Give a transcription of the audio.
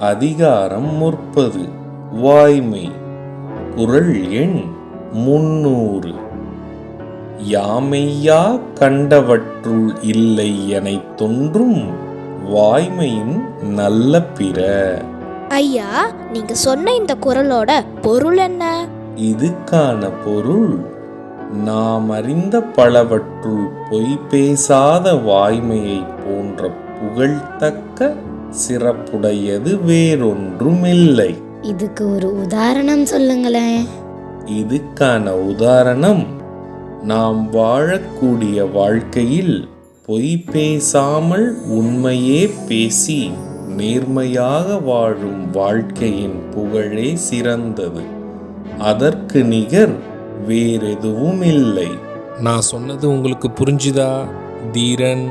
அதிகாரம் முற்பது வாய்மை. குரல் எண் முன்னூறு. யாமையா கண்டவற்றுள் இல்லை எனைத் தொன்றும் வாய்மையின் நல்ல பிற. ஐயா நீங்க சொன்ன இந்த குரலோட பொருள் என்ன? இதுக்கான பொருள் நாம் அறிந்த பலவற்றுள் பொய் பேசாத வாய்மையை போன்ற புகழ்த்தக்க சிறப்புடையது வேறொன்றுமில்லை. இதுக்கு ஒரு உதாரணம் சொல்லுங்களேன். இதுக்கான உதாரணம் நாம் வாழக்கூடிய வாழ்க்கையில் பொய் பேசாமல் உண்மையே பேசி நேர்மையாக வாழும் வாழ்க்கையின் புகழே சிறந்தது. அதற்கு நிகர் வேறெதுவும் இல்லை நான் சொன்னது உங்களுக்கு புரிஞ்சுதா? தீரன்